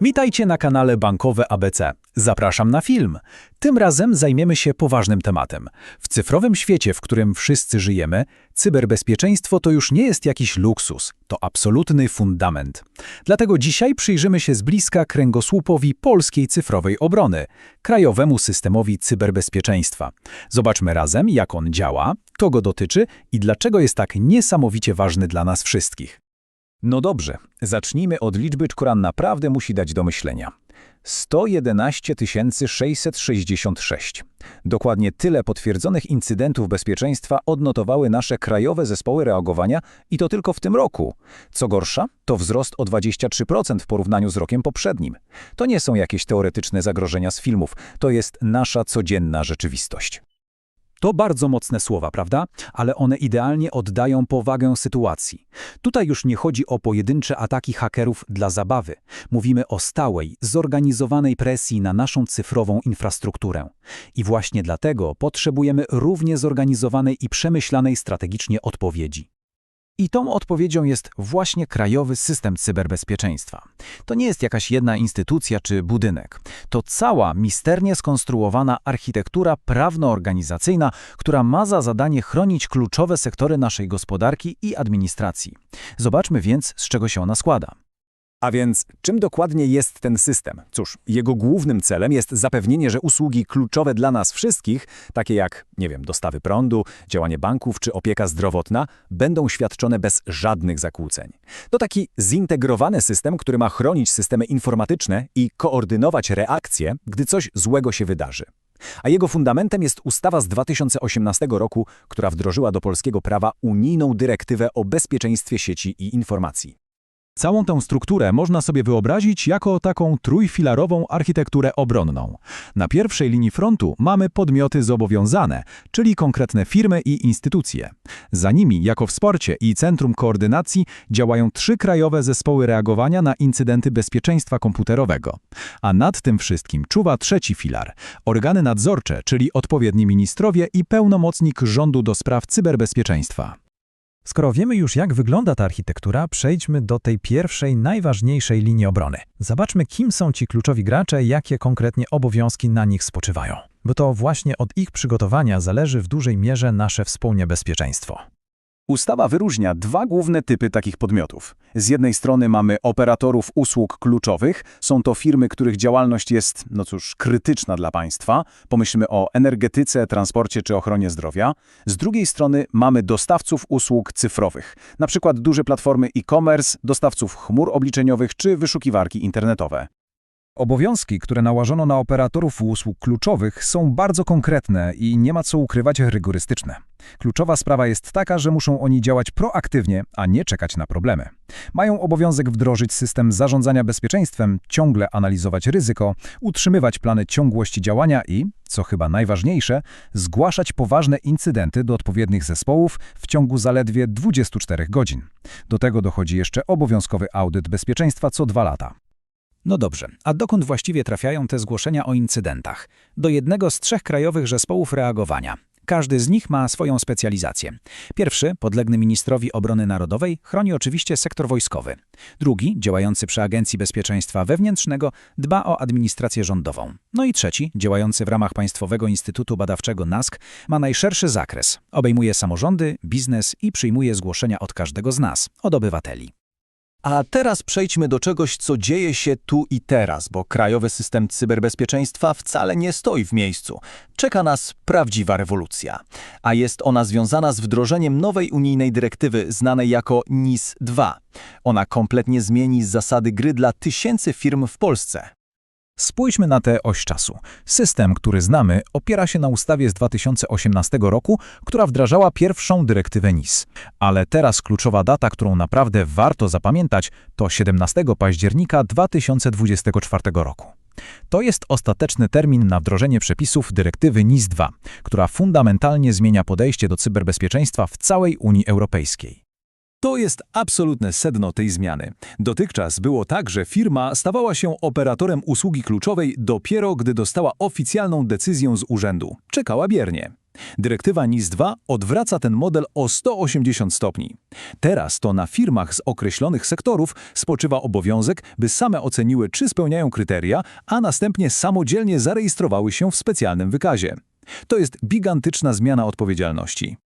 Witajcie na kanale Bankowe ABC. Zapraszam na film. Tym razem zajmiemy się poważnym tematem. W cyfrowym świecie, w którym wszyscy żyjemy, cyberbezpieczeństwo to już nie jest jakiś luksus, to absolutny fundament. Dlatego dzisiaj przyjrzymy się z bliska kręgosłupowi polskiej cyfrowej obrony, krajowemu systemowi cyberbezpieczeństwa. Zobaczmy razem, jak on działa, kogo dotyczy i dlaczego jest tak niesamowicie ważny dla nas wszystkich. No dobrze, zacznijmy od liczby, która naprawdę musi dać do myślenia. 111 666. Dokładnie tyle potwierdzonych incydentów bezpieczeństwa odnotowały nasze krajowe zespoły reagowania i to tylko w tym roku. Co gorsza, to wzrost o 23% w porównaniu z rokiem poprzednim. To nie są jakieś teoretyczne zagrożenia z filmów, to jest nasza codzienna rzeczywistość. To bardzo mocne słowa, prawda? Ale one idealnie oddają powagę sytuacji. Tutaj już nie chodzi o pojedyncze ataki hakerów dla zabawy. Mówimy o stałej, zorganizowanej presji na naszą cyfrową infrastrukturę. I właśnie dlatego potrzebujemy równie zorganizowanej i przemyślanej strategicznie odpowiedzi. I tą odpowiedzią jest właśnie krajowy system cyberbezpieczeństwa. To nie jest jakaś jedna instytucja czy budynek. To cała misternie skonstruowana architektura prawno-organizacyjna, która ma za zadanie chronić kluczowe sektory naszej gospodarki i administracji. Zobaczmy więc, z czego się ona składa. A więc czym dokładnie jest ten system? Cóż, jego głównym celem jest zapewnienie, że usługi kluczowe dla nas wszystkich, takie jak, nie wiem, dostawy prądu, działanie banków czy opieka zdrowotna, będą świadczone bez żadnych zakłóceń. To taki zintegrowany system, który ma chronić systemy informatyczne i koordynować reakcje, gdy coś złego się wydarzy. A jego fundamentem jest ustawa z 2018 roku, która wdrożyła do polskiego prawa unijną dyrektywę o bezpieczeństwie sieci i informacji. Całą tę strukturę można sobie wyobrazić jako taką trójfilarową architekturę obronną. Na pierwszej linii frontu mamy podmioty zobowiązane, czyli konkretne firmy i instytucje. Za nimi, jako wsparcie i centrum koordynacji, działają trzy krajowe zespoły reagowania na incydenty bezpieczeństwa komputerowego. A nad tym wszystkim czuwa trzeci filar – organy nadzorcze, czyli odpowiedni ministrowie i pełnomocnik rządu do spraw cyberbezpieczeństwa. Skoro wiemy już, jak wygląda ta architektura, przejdźmy do tej pierwszej, najważniejszej linii obrony. Zobaczmy, kim są ci kluczowi gracze jakie konkretnie obowiązki na nich spoczywają. Bo to właśnie od ich przygotowania zależy w dużej mierze nasze wspólne bezpieczeństwo. Ustawa wyróżnia dwa główne typy takich podmiotów. Z jednej strony mamy operatorów usług kluczowych, są to firmy, których działalność jest, no cóż, krytyczna dla państwa. Pomyślmy o energetyce, transporcie czy ochronie zdrowia. Z drugiej strony mamy dostawców usług cyfrowych, na przykład duże platformy e-commerce, dostawców chmur obliczeniowych czy wyszukiwarki internetowe. Obowiązki, które nałożono na operatorów usług kluczowych są bardzo konkretne i nie ma co ukrywać rygorystyczne. Kluczowa sprawa jest taka, że muszą oni działać proaktywnie, a nie czekać na problemy. Mają obowiązek wdrożyć system zarządzania bezpieczeństwem, ciągle analizować ryzyko, utrzymywać plany ciągłości działania i, co chyba najważniejsze, zgłaszać poważne incydenty do odpowiednich zespołów w ciągu zaledwie 24 godzin. Do tego dochodzi jeszcze obowiązkowy audyt bezpieczeństwa co dwa lata. No dobrze, a dokąd właściwie trafiają te zgłoszenia o incydentach? Do jednego z trzech krajowych zespołów reagowania. Każdy z nich ma swoją specjalizację. Pierwszy, podlegny ministrowi obrony narodowej, chroni oczywiście sektor wojskowy. Drugi, działający przy Agencji Bezpieczeństwa Wewnętrznego, dba o administrację rządową. No i trzeci, działający w ramach Państwowego Instytutu Badawczego NASK, ma najszerszy zakres. Obejmuje samorządy, biznes i przyjmuje zgłoszenia od każdego z nas, od obywateli. A teraz przejdźmy do czegoś, co dzieje się tu i teraz, bo krajowy system cyberbezpieczeństwa wcale nie stoi w miejscu. Czeka nas prawdziwa rewolucja, a jest ona związana z wdrożeniem nowej unijnej dyrektywy znanej jako NIS 2. Ona kompletnie zmieni zasady gry dla tysięcy firm w Polsce. Spójrzmy na tę oś czasu. System, który znamy, opiera się na ustawie z 2018 roku, która wdrażała pierwszą dyrektywę NIS. Ale teraz kluczowa data, którą naprawdę warto zapamiętać, to 17 października 2024 roku. To jest ostateczny termin na wdrożenie przepisów dyrektywy NIS-2, która fundamentalnie zmienia podejście do cyberbezpieczeństwa w całej Unii Europejskiej. To jest absolutne sedno tej zmiany. Dotychczas było tak, że firma stawała się operatorem usługi kluczowej dopiero gdy dostała oficjalną decyzję z urzędu. Czekała biernie. Dyrektywa NIS-2 odwraca ten model o 180 stopni. Teraz to na firmach z określonych sektorów spoczywa obowiązek, by same oceniły, czy spełniają kryteria, a następnie samodzielnie zarejestrowały się w specjalnym wykazie. To jest gigantyczna zmiana odpowiedzialności.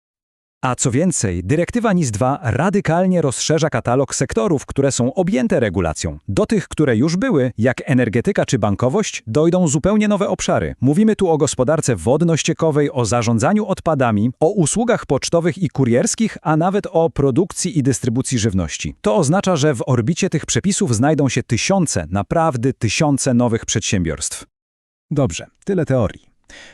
A co więcej, dyrektywa NIS-2 radykalnie rozszerza katalog sektorów, które są objęte regulacją. Do tych, które już były, jak energetyka czy bankowość, dojdą zupełnie nowe obszary. Mówimy tu o gospodarce wodno-ściekowej, o zarządzaniu odpadami, o usługach pocztowych i kurierskich, a nawet o produkcji i dystrybucji żywności. To oznacza, że w orbicie tych przepisów znajdą się tysiące, naprawdę tysiące nowych przedsiębiorstw. Dobrze, tyle teorii.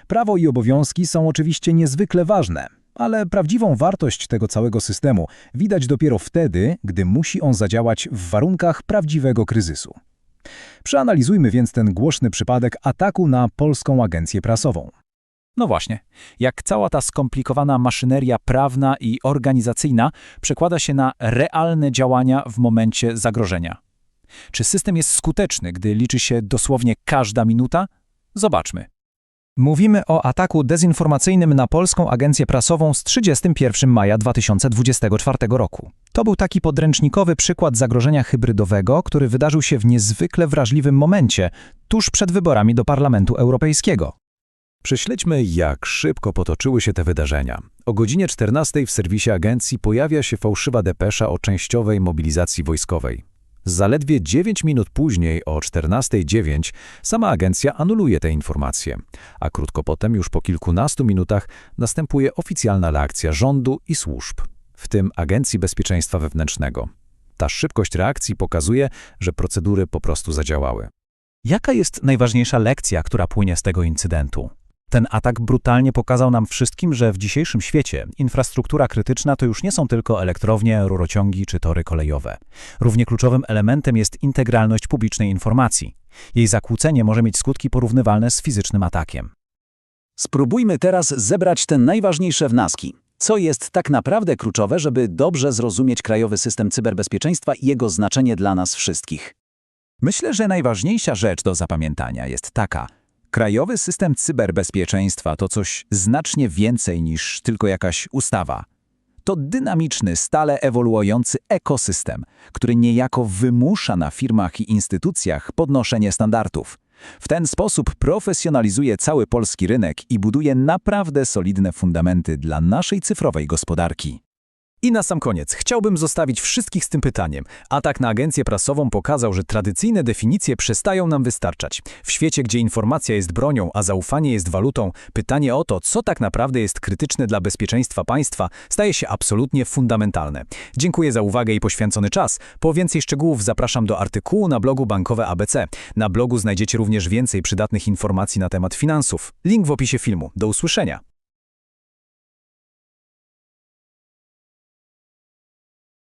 Prawo i obowiązki są oczywiście niezwykle ważne, ale prawdziwą wartość tego całego systemu widać dopiero wtedy, gdy musi on zadziałać w warunkach prawdziwego kryzysu. Przeanalizujmy więc ten głośny przypadek ataku na Polską Agencję Prasową. No właśnie, jak cała ta skomplikowana maszyneria prawna i organizacyjna przekłada się na realne działania w momencie zagrożenia. Czy system jest skuteczny, gdy liczy się dosłownie każda minuta? Zobaczmy. Mówimy o ataku dezinformacyjnym na Polską Agencję Prasową z 31 maja 2024 roku. To był taki podręcznikowy przykład zagrożenia hybrydowego, który wydarzył się w niezwykle wrażliwym momencie, tuż przed wyborami do Parlamentu Europejskiego. Prześledźmy, jak szybko potoczyły się te wydarzenia. O godzinie 14 w serwisie agencji pojawia się fałszywa depesza o częściowej mobilizacji wojskowej. Zaledwie 9 minut później, o 14.09, sama agencja anuluje te informacje, a krótko potem, już po kilkunastu minutach, następuje oficjalna reakcja rządu i służb, w tym Agencji Bezpieczeństwa Wewnętrznego. Ta szybkość reakcji pokazuje, że procedury po prostu zadziałały. Jaka jest najważniejsza lekcja, która płynie z tego incydentu? Ten atak brutalnie pokazał nam wszystkim, że w dzisiejszym świecie infrastruktura krytyczna to już nie są tylko elektrownie, rurociągi czy tory kolejowe. Równie kluczowym elementem jest integralność publicznej informacji. Jej zakłócenie może mieć skutki porównywalne z fizycznym atakiem. Spróbujmy teraz zebrać te najważniejsze wnioski. Co jest tak naprawdę kluczowe, żeby dobrze zrozumieć krajowy system cyberbezpieczeństwa i jego znaczenie dla nas wszystkich? Myślę, że najważniejsza rzecz do zapamiętania jest taka. Krajowy system cyberbezpieczeństwa to coś znacznie więcej niż tylko jakaś ustawa. To dynamiczny, stale ewoluujący ekosystem, który niejako wymusza na firmach i instytucjach podnoszenie standardów. W ten sposób profesjonalizuje cały polski rynek i buduje naprawdę solidne fundamenty dla naszej cyfrowej gospodarki. I na sam koniec chciałbym zostawić wszystkich z tym pytaniem. Atak na agencję prasową pokazał, że tradycyjne definicje przestają nam wystarczać. W świecie, gdzie informacja jest bronią, a zaufanie jest walutą, pytanie o to, co tak naprawdę jest krytyczne dla bezpieczeństwa państwa, staje się absolutnie fundamentalne. Dziękuję za uwagę i poświęcony czas. Po więcej szczegółów zapraszam do artykułu na blogu Bankowe ABC. Na blogu znajdziecie również więcej przydatnych informacji na temat finansów. Link w opisie filmu. Do usłyszenia.